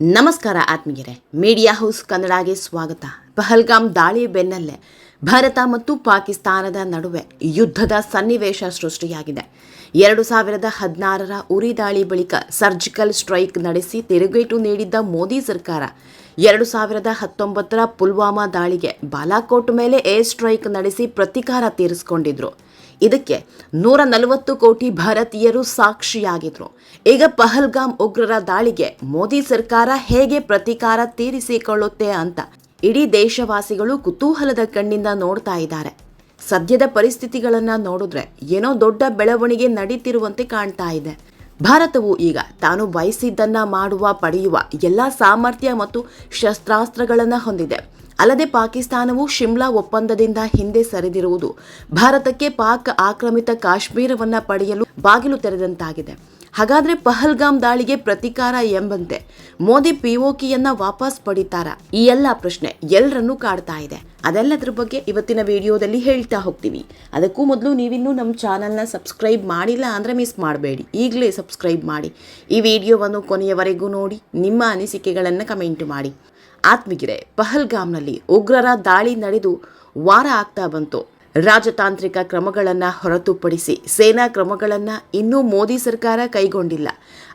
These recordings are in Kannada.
ನಮಸ್ಕಾರ ಆತ್ಮೀಯರೇ, ಮೀಡಿಯಾ ಹೌಸ್ ಕನ್ನಡಗೆ ಸ್ವಾಗತ. ಪಹಲ್ಗಾಮ್ ದಾಳಿ ಬೆನ್ನಲ್ಲೇ ಭಾರತ ಮತ್ತು ಪಾಕಿಸ್ತಾನದ ನಡುವೆ ಯುದ್ಧದ ಸನ್ನಿವೇಶ ಸೃಷ್ಟಿಯಾಗಿದೆ. ಎರಡು ಸಾವಿರದ ಹದಿನಾರರ ಉರಿ ದಾಳಿ ಬಳಿಕ ಸರ್ಜಿಕಲ್ ಸ್ಟ್ರೈಕ್ ನಡೆಸಿ ತಿರುಗೇಟು ನೀಡಿದ್ದ ಮೋದಿ ಸರ್ಕಾರ, ಎರಡು ಸಾವಿರದ ಹತ್ತೊಂಬತ್ತರ ಪುಲ್ವಾಮಾ ದಾಳಿಗೆ ಬಾಲಾಕೋಟ್ ಮೇಲೆ ಏರ್ ಸ್ಟ್ರೈಕ್ ನಡೆಸಿ ಪ್ರತೀಕಾರ ತೀರಿಸಿಕೊಂಡಿದ್ರು. ಇದಕ್ಕೆ ನೂರ ನಲವತ್ತು ಕೋಟಿ ಭಾರತೀಯರು ಸಾಕ್ಷಿಯಾಗಿದ್ರು. ಈಗ ಪಹಲ್ಗಾಮ್ ಉಗ್ರರ ದಾಳಿಗೆ ಮೋದಿ ಸರ್ಕಾರ ಹೇಗೆ ಪ್ರತೀಕಾರ ತೀರಿಸಿಕೊಳ್ಳುತ್ತೆ ಅಂತ ಇಡೀ ದೇಶವಾಸಿಗಳು ಕುತೂಹಲದ ಕಣ್ಣಿಂದ ನೋಡ್ತಾ ಇದ್ದಾರೆ. ಸದ್ಯದ ಪರಿಸ್ಥಿತಿಗಳನ್ನ ನೋಡಿದ್ರೆ ಏನೋ ದೊಡ್ಡ ಬೆಳವಣಿಗೆ ನಡೀತಿರುವಂತೆ ಕಾಣ್ತಾ ಇದೆ. ಭಾರತವು ಈಗ ತಾನು ಬಯಸಿದ್ದನ್ನ ಮಾಡುವ ಪಡೆಯುವ ಎಲ್ಲ ಸಾಮರ್ಥ್ಯ ಮತ್ತು ಶಸ್ತ್ರಾಸ್ತ್ರಗಳನ್ನು ಹೊಂದಿದೆ. ಅಲ್ಲದೆ ಪಾಕಿಸ್ತಾನವು ಶಿಮ್ಲಾ ಒಪ್ಪಂದದಿಂದ ಹಿಂದೆ ಸರಿದಿರುವುದು. ಭಾರತಕ್ಕೆ ಪಾಕ್ ಆಕ್ರಮಿತ ಕಾಶ್ಮೀರವನ್ನು ಪಡೆಯಲು ಬಾಗಿಲು ತೆರೆದಂತಾಗಿದೆ. ಹಾಗಾದ್ರೆ ಪಹಲ್ಗಾಮ್ ದಾಳಿಗೆ ಪ್ರತಿಕಾರ ಎಂಬಂತೆ ಮೋದಿ ಪಿಒಕಿಯನ್ನ ವಾಪಸ್ ಪಡಿತಾರ? ಈ ಎಲ್ಲ ಪ್ರಶ್ನೆ ಎಲ್ಲರನ್ನೂ ಕಾಡ್ತಾ ಇದೆ. ಅದೆಲ್ಲದ್ರ ಬಗ್ಗೆ ಇವತ್ತಿನ ವಿಡಿಯೋದಲ್ಲಿ ಹೇಳ್ತಾ ಹೋಗ್ತೀವಿ. ಅದಕ್ಕೂ ಮೊದಲು ನೀವಿನ್ನೂ ನಮ್ಮ ಚಾನಲ್ನ ಸಬ್ಸ್ಕ್ರೈಬ್ ಮಾಡಿಲ್ಲ ಅಂದರೆ ಮಿಸ್ ಮಾಡಬೇಡಿ. ಈಗಲೇ ಸಬ್ಸ್ಕ್ರೈಬ್ ಮಾಡಿ. ಈ ವಿಡಿಯೋವನ್ನು ಕೊನೆಯವರೆಗೂ ನೋಡಿ, ನಿಮ್ಮ ಅನಿಸಿಕೆಗಳನ್ನು ಕಮೆಂಟ್ ಮಾಡಿ. ಆತ್ಮಿಗಿರೆ ಪಹಲ್ಗಾಮ್ನಲ್ಲಿ ಉಗ್ರರ ದಾಳಿ ನಡೆದು ವಾರ ಆಗ್ತಾ ಬಂತು. ರಾಜತಾಂತ್ರಿಕ ಕ್ರಮಗಳನ್ನು ಹೊರತುಪಡಿಸಿ ಸೇನಾ ಕ್ರಮಗಳನ್ನು ಇನ್ನೂ ಮೋದಿ ಸರ್ಕಾರ ಕೈಗೊಂಡಿಲ್ಲ.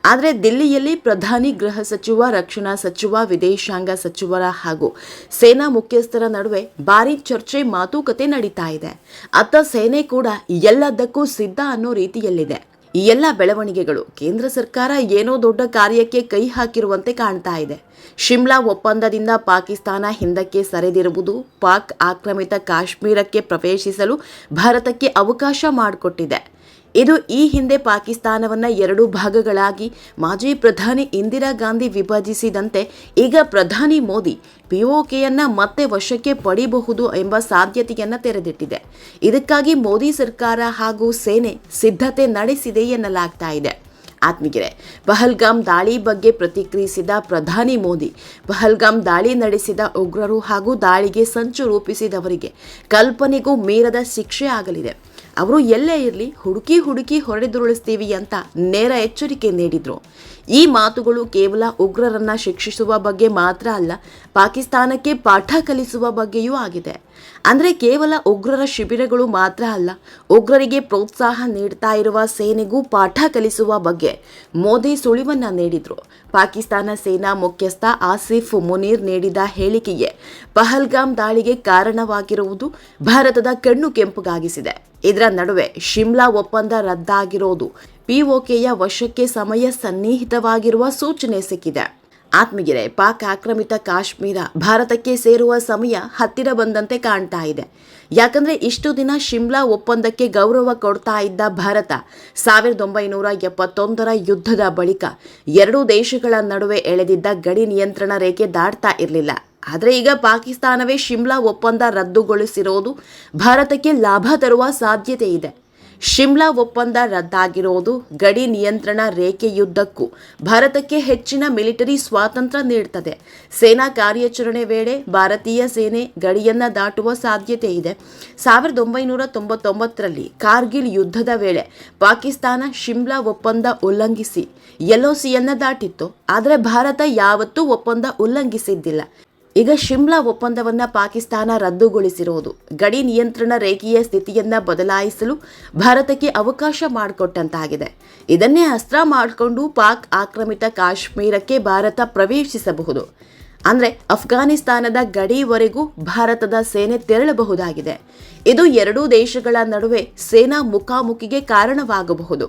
ಆದರೆ ದಿಲ್ಲಿಯಲ್ಲಿ ಪ್ರಧಾನಿ ಗೃಹ ಸಚಿವ, ರಕ್ಷಣಾ ಸಚಿವ, ವಿದೇಶಾಂಗ ಸಚಿವರ ಹಾಗೂ ಸೇನಾ ಮುಖ್ಯಸ್ಥರ ನಡುವೆ ಭಾರಿ ಚರ್ಚೆ ಮಾತುಕತೆ ನಡೀತಾ ಇದೆ. ಅತ್ತ ಸೇನೆ ಕೂಡ ಎಲ್ಲದಕ್ಕೂ ಸಿದ್ಧ ಅನ್ನೋ ರೀತಿಯಲ್ಲಿದೆ. ಈ ಎಲ್ಲ ಬೆಳವಣಿಗೆಗಳು ಕೇಂದ್ರ ಸರ್ಕಾರ ಏನೋ ದೊಡ್ಡ ಕಾರ್ಯಕ್ಕೆ ಕೈ ಹಾಕಿರುವಂತೆ ಕಾಣ್ತಾ ಇದೆ. ಶಿಮ್ಲಾ ಒಪ್ಪಂದದಿಂದ ಪಾಕಿಸ್ತಾನ ಹಿಂದಕ್ಕೆ ಸರಿದಿರುವುದು ಪಾಕ್ ಆಕ್ರಮಿತ ಕಾಶ್ಮೀರಕ್ಕೆ ಪ್ರವೇಶಿಸಲು ಭಾರತಕ್ಕೆ ಅವಕಾಶ ಮಾಡಿಕೊಟ್ಟಿದೆ. ಇದು ಈ ಹಿಂದೆ ಪಾಕಿಸ್ತಾನವನ್ನ ಎರಡು ಭಾಗಗಳಾಗಿ ಮಾಜಿ ಪ್ರಧಾನಿ ಇಂದಿರಾ ಗಾಂಧಿ ವಿಭಜಿಸಿದಂತೆ ಈಗ ಪ್ರಧಾನಿ ಮೋದಿ ಪಿಒಕೆಯನ್ನ ಮತ್ತೆ ವಶಕ್ಕೆ ಪಡಿಬಹುದು ಎಂಬ ಸಾಧ್ಯತೆಯನ್ನ ತೆರೆದಿಟ್ಟಿದೆ. ಇದಕ್ಕಾಗಿ ಮೋದಿ ಸರ್ಕಾರ ಹಾಗೂ ಸೇನೆ ಸಿದ್ಧತೆ ನಡೆಸಿದೆ ಎನ್ನಲಾಗ್ತಾ ಇದೆ. ಆತ್ಮೀಗೆರೆ ಪಹಲ್ಗಾಮ್ ದಾಳಿ ಬಗ್ಗೆ ಪ್ರತಿಕ್ರಿಯಿಸಿದ ಪ್ರಧಾನಿ ಮೋದಿ ಪಹಲ್ಗಾಮ್ ದಾಳಿ ನಡೆಸಿದ ಉಗ್ರರು ಹಾಗೂ ದಾಳಿಗೆ ಸಂಚು ರೂಪಿಸಿದವರಿಗೆ ಕಲ್ಪನೆಗೂ ಮೀರದ ಶಿಕ್ಷೆ ಆಗಲಿದೆ. ಅವರು ಎಲ್ಲೇ ಇರಲಿ ಹುಡುಕಿ ಹುಡುಕಿ ಹೊಡೆದುರುಳಿಸ್ತೀವಿ ಅಂತ ನೇರ ಎಚ್ಚರಿಕೆ ನೀಡಿದ್ರು. ಈ ಮಾತುಗಳು ಕೇವಲ ಉಗ್ರರನ್ನ ಶಿಕ್ಷಿಸುವ ಬಗ್ಗೆ ಮಾತ್ರ ಅಲ್ಲ, ಪಾಕಿಸ್ತಾನಕ್ಕೆ ಪಾಠ ಕಲಿಸುವ ಬಗ್ಗೆಯೂ ಆಗಿದೆ. ಅಂದರೆ ಕೇವಲ ಉಗ್ರರ ಶಿಬಿರಗಳು ಮಾತ್ರ ಅಲ್ಲ, ಉಗ್ರರಿಗೆ ಪ್ರೋತ್ಸಾಹ ನೀಡ್ತಾ ಇರುವ ಸೇನೆಗೂ ಪಾಠ ಕಲಿಸುವ ಬಗ್ಗೆ ಮೋದಿ ಸುಳಿವನ್ನ ನೀಡಿದ್ರು. ಪಾಕಿಸ್ತಾನ ಸೇನಾ ಮುಖ್ಯಸ್ಥ ಆಸಿಫ್ ಮುನೀರ್ ನೀಡಿದ ಹೇಳಿಕೆಗೆ ಪಹಲ್ಗಾಮ್ ದಾಳಿಗೆ ಕಾರಣವಾಗಿರುವುದು ಭಾರತದ ಕಣ್ಣು ಕೆಂಪುಗಾಗಿಸಿದೆ. ಇದರ ನಡುವೆ ಶಿಮ್ಲಾ ಒಪ್ಪಂದ ರದ್ದಾಗಿರೋದು ಪಿಒಕೆಯ ವಶಕ್ಕೆ ಸಮಯ ಸನ್ನಿಹಿತವಾಗಿರುವ ಸೂಚನೆ ಸಿಕ್ಕಿದೆ. ಆತ್ಮಗಿರೆ ಪಾಕ್ ಆಕ್ರಮಿತ ಕಾಶ್ಮೀರ ಭಾರತಕ್ಕೆ ಸೇರುವ ಸಮಯ ಹತ್ತಿರ ಬಂದಂತೆ ಕಾಣ್ತಾ ಇದೆ. ಯಾಕಂದ್ರೆ ಇಷ್ಟು ದಿನ ಶಿಮ್ಲಾ ಒಪ್ಪಂದಕ್ಕೆ ಗೌರವ ಕೊಡ್ತಾ ಇದ್ದ ಭಾರತ, ಸಾವಿರದ ಒಂಬೈನೂರ ಎಪ್ಪತ್ತೊಂದರ ಯುದ್ಧದ ಬಳಿಕ ಎರಡೂ ದೇಶಗಳ ನಡುವೆ ಎಳೆದಿದ್ದ ಗಡಿ ನಿಯಂತ್ರಣ ರೇಖೆ ದಾಟ್ತಾ ಇರಲಿಲ್ಲ. ಆದರೆ ಈಗ ಪಾಕಿಸ್ತಾನವೇ ಶಿಮ್ಲಾ ಒಪ್ಪಂದ ರದ್ದುಗೊಳಿಸಿರೋದು ಭಾರತಕ್ಕೆ ಲಾಭ ತರುವ ಸಾಧ್ಯತೆ ಇದೆ. ಶಿಮ್ಲಾ ಒಪ್ಪಂದ ರದ್ದಾಗಿರೋದು ಗಡಿ ನಿಯಂತ್ರಣ ರೇಖೆಯುದ್ದಕ್ಕೂ ಭಾರತಕ್ಕೆ ಹೆಚ್ಚಿನ ಮಿಲಿಟರಿ ಸ್ವಾತಂತ್ರ್ಯ ನೀಡುತ್ತದೆ ಸೇನಾ ಕಾರ್ಯಾಚರಣೆ ವೇಳೆ ಭಾರತೀಯ ಸೇನೆ ಗಡಿಯನ್ನ ದಾಟುವ ಸಾಧ್ಯತೆ ಇದೆ. ಸಾವಿರದ ಒಂಬೈನೂರ ತೊಂಬತ್ತೊಂಬತ್ತರಲ್ಲಿ ಕಾರ್ಗಿಲ್ ಯುದ್ಧದ ವೇಳೆ ಪಾಕಿಸ್ತಾನ ಶಿಮ್ಲಾ ಒಪ್ಪಂದ ಉಲ್ಲಂಘಿಸಿ ಎಲ್ಒಸಿಯನ್ನ ದಾಟಿತ್ತು. ಆದರೆ ಭಾರತ ಯಾವತ್ತೂ ಒಪ್ಪಂದ ಉಲ್ಲಂಘಿಸಿದ್ದಿಲ್ಲ. ಈಗ ಶಿಮ್ಲಾ ಒಪ್ಪಂದವನ್ನ ಪಾಕಿಸ್ತಾನ ರದ್ದುಗೊಳಿಸಿರುವುದು. ಗಡಿ ನಿಯಂತ್ರಣ ರೇಖೆಯ ಸ್ಥಿತಿಯನ್ನು ಬದಲಾಯಿಸಲು ಭಾರತಕ್ಕೆ ಅವಕಾಶ ಮಾಡಿಕೊಟ್ಟಂತಾಗಿದೆ. ಇದನ್ನೇ ಅಸ್ತ್ರ ಮಾಡಿಕೊಂಡು ಪಾಕ್ ಆಕ್ರಮಿತ ಕಾಶ್ಮೀರಕ್ಕೆ ಭಾರತ ಪ್ರವೇಶಿಸಬಹುದು. ಅಂದರೆ ಅಫ್ಘಾನಿಸ್ತಾನದ ಗಡಿವರೆಗೂ ಭಾರತದ ಸೇನೆ ತೆರಳಬಹುದಾಗಿದೆ. ಇದು ಎರಡೂ ದೇಶಗಳ ನಡುವೆ ಸೇನಾ ಮುಖಾಮುಖಿಗೆ ಕಾರಣವಾಗಬಹುದು.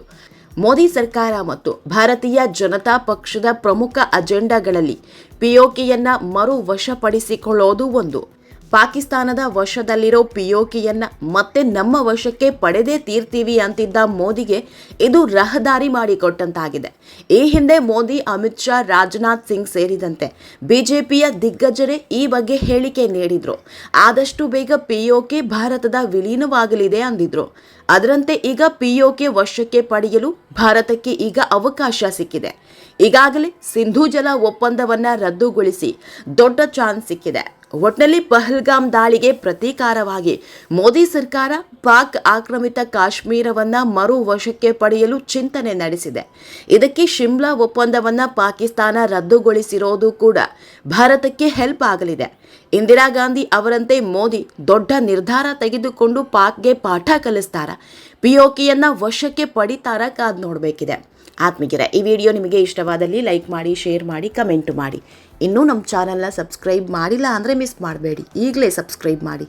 ಮೋದಿ ಸರ್ಕಾರ ಮತ್ತು ಭಾರತೀಯ ಜನತಾ ಪಕ್ಷದ ಪ್ರಮುಖ ಅಜೆಂಡಾಗಳಲ್ಲಿ ಪಿಒಕೆಯನ್ನ ಮರು ವಶಪಡಿಸಿಕೊಳ್ಳೋದು ಒಂದು. ಪಾಕಿಸ್ತಾನದ ವಶದಲ್ಲಿರೋ ಪಿಯೋಕಿಯನ್ನ ಮತ್ತೆ ನಮ್ಮ ವಶಕ್ಕೆ ಪಡೆದೇ ತೀರ್ತೀವಿ ಅಂತಿದ್ದ ಮೋದಿಗೆ ಇದು ರಹದಾರಿ ಮಾಡಿಕೊಟ್ಟಂತಾಗಿದೆ. ಈ ಹಿಂದೆ ಮೋದಿ, ಅಮಿತ್ ಶಾ, ರಾಜನಾಥ್ ಸಿಂಗ್ ಸೇರಿದಂತೆ ಬಿಜೆಪಿಯ ದಿಗ್ಗಜರೇ ಈ ಬಗ್ಗೆ ಹೇಳಿಕೆ ನೀಡಿದ್ರು. ಆದಷ್ಟು ಬೇಗ ಪಿಯೋಕೆ ಭಾರತದ ವಿಲೀನವಾಗಲಿದೆ ಅಂದಿದ್ರು. ಅದರಂತೆ ಈಗ ಪಿಯೋಕೆ ವಶಕ್ಕೆ ಪಡೆಯಲು ಭಾರತಕ್ಕೆ ಈಗ ಅವಕಾಶ ಸಿಕ್ಕಿದೆ. ಈಗಾಗಲೇ ಸಿಂಧೂ ಜಲ ಒಪ್ಪಂದವನ್ನ ರದ್ದುಗೊಳಿಸಿ ದೊಡ್ಡ ಚಾನ್ಸ್ ಸಿಕ್ಕಿದೆ. ಒಟ್ನಲ್ಲಿ ಪಹಲ್ಗಾಮ್ ದಾಳಿಗೆ ಪ್ರತೀಕಾರವಾಗಿ ಮೋದಿ ಸರ್ಕಾರ ಪಾಕ್ ಆಕ್ರಮಿತ ಕಾಶ್ಮೀರವನ್ನ ಮರು ವಶಕ್ಕೆ ಪಡೆಯಲು ಚಿಂತನೆ ನಡೆಸಿದೆ. ಇದಕ್ಕೆ ಶಿಮ್ಲಾ ಒಪ್ಪಂದವನ್ನ ಪಾಕಿಸ್ತಾನ ರದ್ದುಗೊಳಿಸಿರೋದು ಕೂಡ ಭಾರತಕ್ಕೆ ಹೆಲ್ಪ್ ಆಗಲಿದೆ. ಇಂದಿರಾ ಗಾಂಧಿ ಅವರಂತೆ ಮೋದಿ ದೊಡ್ಡ ನಿರ್ಧಾರ ತೆಗೆದುಕೊಂಡು ಪಾಕ್ಗೆ ಪಾಠ ಕಲಿಸ್ತಾರ. ಪಿಒಕೆಯನ್ನ ವಶಕ್ಕೆ ಪಡಿತಾರ ಕಾದ್ ನೋಡಬೇಕಿದೆ. ಆತ್ಮೀಗಿರ ಈ ವಿಡಿಯೋ ನಿಮಗೆ ಇಷ್ಟವಾದಲ್ಲಿ ಲೈಕ್ ಮಾಡಿ, ಶೇರ್ ಮಾಡಿ, ಕಮೆಂಟ್ ಮಾಡಿ. ಇನ್ನೂ ನಮ್ಮ ಚಾನಲ್ನ ಸಬ್ಸ್ಕ್ರೈಬ್ ಮಾಡಿಲ್ಲ ಅಂದರೆ ಮಿಸ್ ಮಾಡಬೇಡಿ. ಈಗಲೇ ಸಬ್ಸ್ಕ್ರೈಬ್ ಮಾಡಿ.